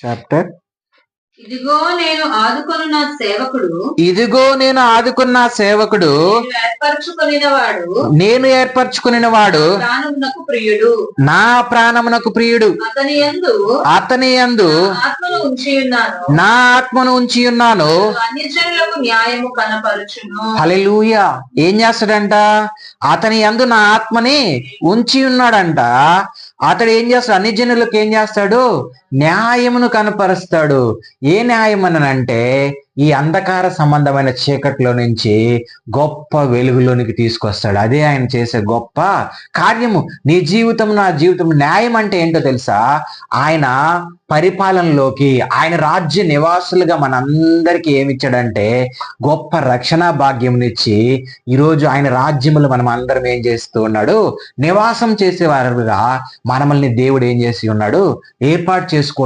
chapter ఇదిగో నేను సేవకుడు. ఇదిగో నేను ఆదుకున్న సేవకుడు. నేను ఏర్పరచుకొనిన వాడు నేను ఏర్పరచుకుని వాడు ప్రాణమునకు ప్రియుడు. నా ప్రాణమునకు ప్రియుడు. అతని యందు అతని యందు ఆత్మను ఉంచి ఉన్నాను నా ఆత్మను ఉంచి ఉన్నాను అన్యజనులకు న్యాయము కనపరుచును. హల్లెలూయా. ఏం చేస్తాడంట? అతని యందు నా ఆత్మని ఉంచి ఉన్నాడంట అతడు ఏం చేస్తాడు? అన్ని జనులకు ఏం చేస్తాడు? న్యాయమును కనపరుస్తాడు. ఏ న్యాయం అనంటే ఈ అంధకార సంబంధమైన చీకట్లో నుంచి గొప్ప వెలుగులోనికి తీసుకొస్తాడు. అదే ఆయన చేసే గొప్ప కార్యము. నీ జీవితం నా జీవితం న్యాయం అంటే ఏంటో తెలుసా? ఆయన పరిపాలనలోకి ఆయన రాజ్య నివాసులుగా మనందరికీ ఏమిచ్చాడంటే గొప్ప రక్షణ భాగ్యంనిచ్చి ఈరోజు ఆయన రాజ్యములు మనం అందరం ఏం చేస్తూ ఉన్నాడు? నివాసం చేసేవారుగా మనమల్ని దేవుడు ఏం చేసి ఉన్నాడు? ఏర్పాటు చేసుకో